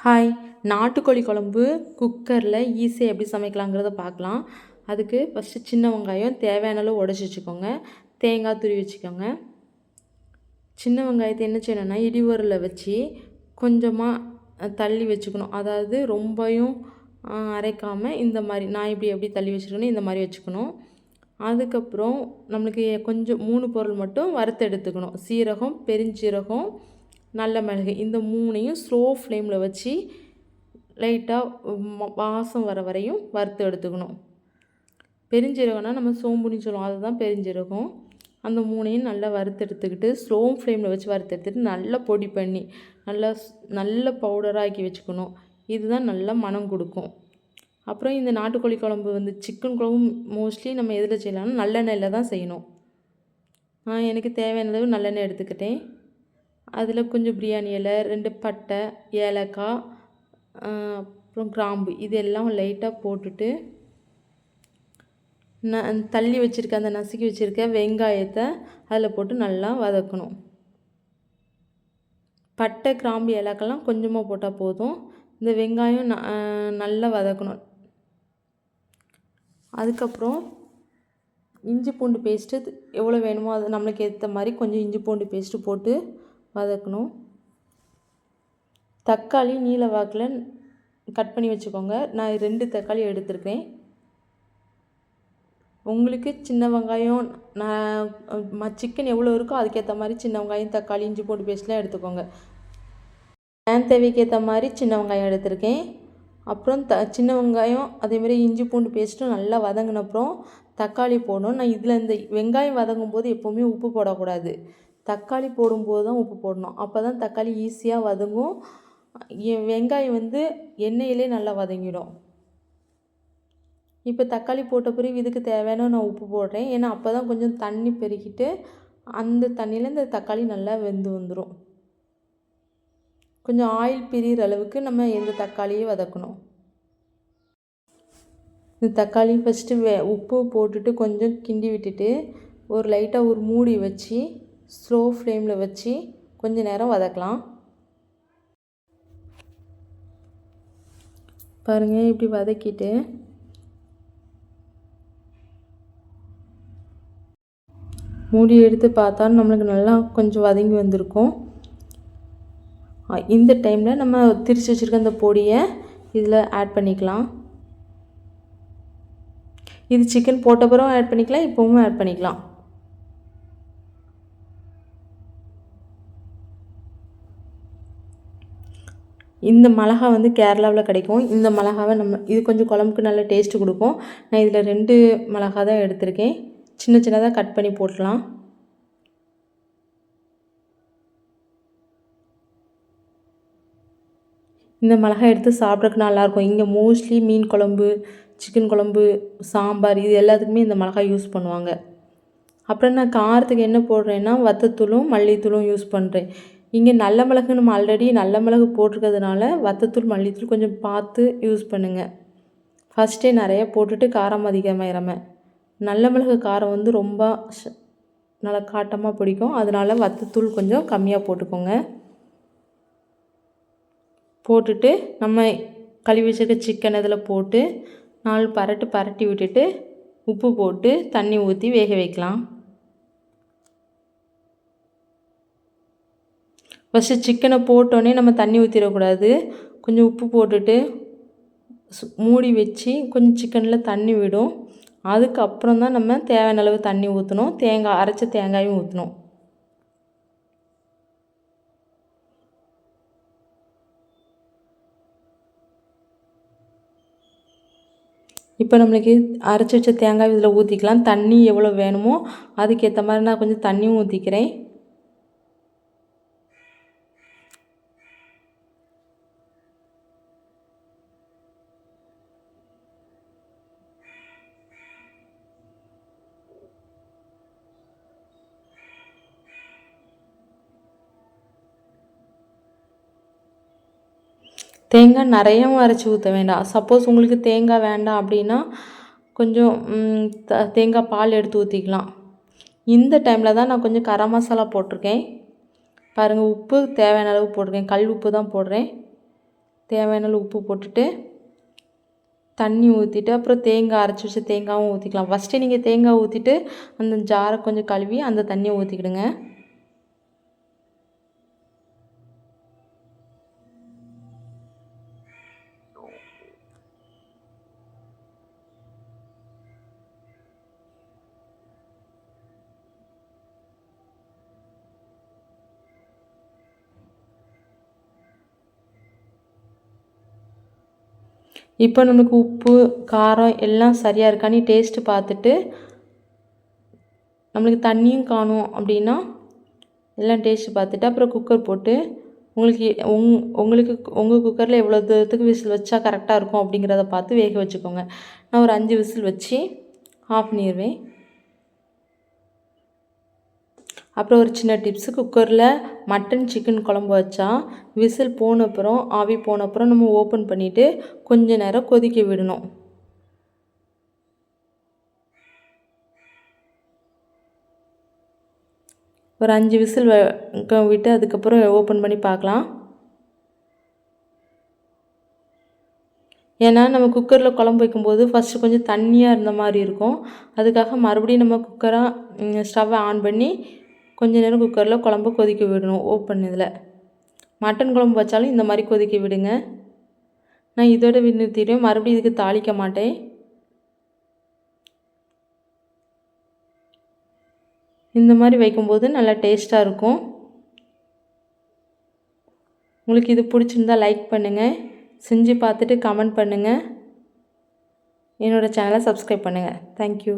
Hi நாட்டுக்கோழி குழம்பு குக்கரில் ஈஸியாக எப்படி சமைக்கலாங்கிறத பார்க்கலாம். அதுக்கு ஃபஸ்ட்டு சின்ன வெங்காயம் தேவையான அளவு உடச்சி வச்சுக்கோங்க. தேங்காய் துருவி வச்சுக்கோங்க. சின்ன வெங்காயத்தை என்ன செய்யணும்னா இடிவரில் வச்சு கொஞ்சமாக தள்ளி வச்சுக்கணும். அதாவது ரொம்பையும் அரைக்காமல் இந்த மாதிரி நான் இப்படி எப்படி தள்ளி வச்சுருக்கணும் இந்த மாதிரி வச்சுக்கணும். அதுக்கப்புறம் நம்மளுக்கு கொஞ்சம் மூணு பொருள் மட்டும் வறுத்து எடுத்துக்கணும். சீரகம் பெருஞ்சீரகம் நல்ல மிளகு. இந்த மூணையும் ஸ்லோ ஃப்ளேமில் வச்சு லைட்டாக வாசம் வர வரையும் வறுத்து எடுத்துக்கணும். பெருஞ்சீரகம்னா நம்ம சோம்புன்னு சொல்லுவோம். அதுதான் பெருஞ்சீரகம். அந்த மூணையும் நல்லா வறுத்து எடுத்துக்கிட்டு ஸ்லோ ஃப்ளேமில் வச்சு வறுத்து எடுத்துகிட்டு நல்லா பொடி பண்ணி நல்லா நல்ல பவுடராக ஆக்கி வச்சுக்கணும். இதுதான் நல்லா மனம் கொடுக்கும். அப்புறம் இந்த நாட்டுக்கோழி குழம்பு வந்து சிக்கன் குழம்பு மோஸ்ட்லி நம்ம எதில் செய்யலாம்னா நல்லெண்ணெயில் தான் செய்யணும். எனக்கு தேவையான அளவு நல்லெண்ணெய் எடுத்துக்கிட்டேன். அதில் கொஞ்சம் பிரியாணி இலை ரெண்டு பட்டை ஏலக்காய் அப்புறம் கிராம்பு. இது எல்லாம் லைட்டாக போட்டுட்டு ந தள்ளி வச்சுருக்க அந்த நசுக்கி வச்சுருக்க வெங்காயத்தை அதில் போட்டு நல்லா வதக்கணும். பட்டை கிராம்பு ஏலக்கெல்லாம் கொஞ்சமாக போட்டால் போதும். இந்த வெங்காயம் ந நல்லா வதக்கணும். அதுக்கப்புறம் இஞ்சி பூண்டு பேஸ்ட்டு எவ்வளோ வேணுமோ அது நம்மளுக்கு ஏற்ற மாதிரி கொஞ்சம் இஞ்சி பூண்டு பேஸ்ட்டு போட்டு வதக்கணும். தக்காளி நீல வாக்கில் கட் பண்ணி வச்சுக்கோங்க. நான் ரெண்டு தக்காளி எடுத்திருக்கேன் உங்களுக்கு சின்ன வெங்காயம் நான் சிக்கன் எவ்வளோ இருக்கோ அதுக்கேற்ற மாதிரி சின்ன வெங்காயம் தக்காளி இஞ்சி போட்டு பேஸ்ட்லாம் எடுத்துக்கோங்க. ஏன் தேவைக்கேற்ற மாதிரி சின்ன வெங்காயம் எடுத்திருக்கேன். அப்புறம் த சின்ன வெங்காயம் அதேமாதிரி இஞ்சி பூண்டு பேஸ்ட்டும் நல்லா வதங்கின அப்புறம் தக்காளி போடணும். நான் இதில் இந்த வெங்காயம் வதங்கும் போது எப்போவுமே உப்பு போடக்கூடாது. தக்காளி போடும்போது தான் உப்பு போடணும். அப்போ தான் தக்காளி ஈஸியாக வதங்கும். வெங்காயம் வந்து எண்ணெயிலே நல்லா வதங்கிடும். இப்போ தக்காளி போட்ட பிறகு இதுக்கு தேவையான நான் உப்பு போடுறேன். ஏன்னா அப்போ தான் கொஞ்சம் தண்ணி பெருக்கிட்டு அந்த தண்ணியில் இந்த தக்காளி நல்லா வெந்து வந்துடும் கொஞ்சம் ஆயில் பிரிகிற அளவுக்கு நம்ம எந்த தக்காளியை வதக்கணும். இந்த தக்காளி ஃபஸ்ட்டு வே உப்பு போட்டுட்டு கொஞ்சம் கிண்டி விட்டுட்டு ஒரு லைட்டாக ஒரு மூடி வச்சு ஸ்லோ ஃப்ளேமில் வச்சு கொஞ்ச நேரம் வதக்கலாம். பாருங்கள் இப்படி வதக்கிட்டு மூடி எடுத்து பார்த்தா நம்மளுக்கு நல்லா கொஞ்சம் வதங்கி வந்திருக்கும். இந்த டைமில் நம்ம திரிச்சு வச்சுருக்க அந்த பொடியை இதில் ஆட் பண்ணிக்கலாம். இது சிக்கன் போட்ட பிறகு ஆட் பண்ணிக்கலாம் இப்போவும் ஆட் பண்ணிக்கலாம். இந்த மிளகா வந்து கேரளாவில் கிடைக்கும். இந்த மிளகாவை நம்ம இது கொஞ்சம் குழம்புக்கு நல்ல டேஸ்ட்டு கொடுக்கும். நான் இதில் ரெண்டு மிளகா தான் எடுத்திருக்கேன். சின்ன சின்னதாக கட் பண்ணி போட்டலாம் இந்த மிளகாய் எடுத்து சாப்பிட்றதுக்கு நல்லாயிருக்கும் இங்கே மோஸ்ட்லி மீன் குழம்பு சிக்கன் குழம்பு சாம்பார் இது எல்லாத்துக்குமே இந்த மிளகாய் யூஸ் பண்ணுவாங்க. அப்புறம் நான் காரத்துக்கு என்ன போடுறேன்னா வத்தத்தூளும் மல்லித்தூளும் யூஸ் பண்ணுறேன் இங்கே நல்ல மிளகு நம்ம ஆல்ரெடி நல்ல மிளகு போட்டிருக்கிறதுனால வத்தத்தூள் மல்லித்தூள் கொஞ்சம் பார்த்து யூஸ் பண்ணுங்கள் ஃபஸ்ட்டே நிறைய போட்டுட்டு காரம் அதிகமாயிராமல் நல்ல மிளகு காரம் வந்து ரொம்ப நல்லா காட்டமாக பிடிக்கும். அதனால் வத்தத்தூள் கொஞ்சம் கம்மியாக போட்டுக்கோங்க. போட்டுட்டு நம்ம கழுவி வச்சுருக்க சிக்கன் இதில் போட்டு நாலு பரட்டு பரட்டி விட்டுட்டு உப்பு போட்டு தண்ணி ஊற்றி வேக வைக்கலாம். ஃபஸ்ட்டு சிக்கனை போட்டோன்னே நம்ம தண்ணி ஊற்றிடக்கூடாது கொஞ்சம் உப்பு போட்டுட்டு மூடி வச்சு கொஞ்சம் சிக்கனில் தண்ணி விடும். அதுக்கப்புறம் தான் நம்ம தேவையான அளவு தண்ணி ஊற்றணும் தேங்காய் அரைச்ச தேங்காயும் ஊற்றணும் இப்போ நம்மளுக்கு அரைச்சி வச்ச தேங்காய் இதில் ஊற்றிக்கலாம் தண்ணி எவ்வளோ வேணுமோ அதுக்கேற்ற மாதிரி நான் கொஞ்சம் தண்ணியும் ஊற்றிக்கிறேன் தேங்காய் நிறைய அரைச்சி ஊற்ற வேண்டாம். சப்போஸ் உங்களுக்கு தேங்காய் வேண்டாம் அப்படின்னா கொஞ்சம் த தேங்காய் பால் எடுத்து ஊற்றிக்கலாம் இந்த டைமில் தான் நான் கொஞ்சம் கரம் மசாலா போட்டிருக்கேன். பாருங்கள் உப்பு தேவையான அளவு போட்டிருக்கேன். கல் உப்பு தான் போடுறேன். தேவையான அளவு உப்பு போட்டுட்டு தண்ணி ஊற்றிட்டு அப்புறம் தேங்காய் அரைச்சி வச்ச தேங்காயும் ஊற்றிக்கலாம் ஃபஸ்ட்டு நீங்கள் தேங்காய் ஊற்றிட்டு அந்த ஜாரை கொஞ்சம் கழுவி அந்த தண்ணியை ஊற்றிக்கிடுங்க இப்போ நமக்கு உப்பு காரம் எல்லாம் சரியாக இருக்கான்னு டேஸ்ட்டு பார்த்துட்டு நம்மளுக்கு தண்ணியும் காணும் அப்படின்னா எல்லாம் டேஸ்ட்டு பார்த்துட்டு அப்புறம் குக்கர் போட்டு உங்களுக்கு உங் உங்களுக்கு உங்கள் குக்கரில் எவ்வளோ தூரத்துக்கு விசில் வச்சா கரெக்டாக இருக்கும் அப்படிங்கிறத பார்த்து வேக வச்சுக்கோங்க. நான் ஒரு அஞ்சு விசில் வச்சு ஆஃப் பண்ணிடுவேன் அப்புறம் ஒரு சின்ன டிப்ஸு குக்கரில் மட்டன் சிக்கன் குழம்பு வச்சா விசில் போன அப்புறம் ஆவி போன அப்புறம் நம்ம ஓப்பன் பண்ணிவிட்டு கொஞ்ச நேரம் கொதிக்க விடணும். ஒரு அஞ்சு விசில் விட்டு அதுக்கப்புறம் ஓப்பன் பண்ணி பார்க்கலாம். ஏன்னா நம்ம குக்கரில் குழம்பு வைக்கும்போது ஃபஸ்ட்டு கொஞ்சம் தண்ணியாக இருந்த மாதிரி இருக்கும். அதுக்காக மறுபடியும் நம்ம குக்கராக ஸ்டவ்வை ஆன் பண்ணி கொஞ்ச நேரம் குக்கரில் குழம்பு கொதிக்க விடணும் ஓப்பன் இதில். மட்டன் குழம்பு வச்சாலும் இந்த மாதிரி கொதிக்க விடுங்க. நான் இதோட நிறுத்திடுவேன் மறுபடியும் இதுக்கு தாளிக்க மாட்டேன். இந்த மாதிரி வைக்கும்போது நல்லா டேஸ்ட்டாக இருக்கும். உங்களுக்கு இது பிடிச்சிருந்தா லைக் பண்ணுங்கள் செஞ்சு பார்த்துட்டு கமெண்ட் பண்ணுங்கள் என்னோடய சேனலை சப்ஸ்கிரைப் பண்ணுங்கள் தேங்க்யூ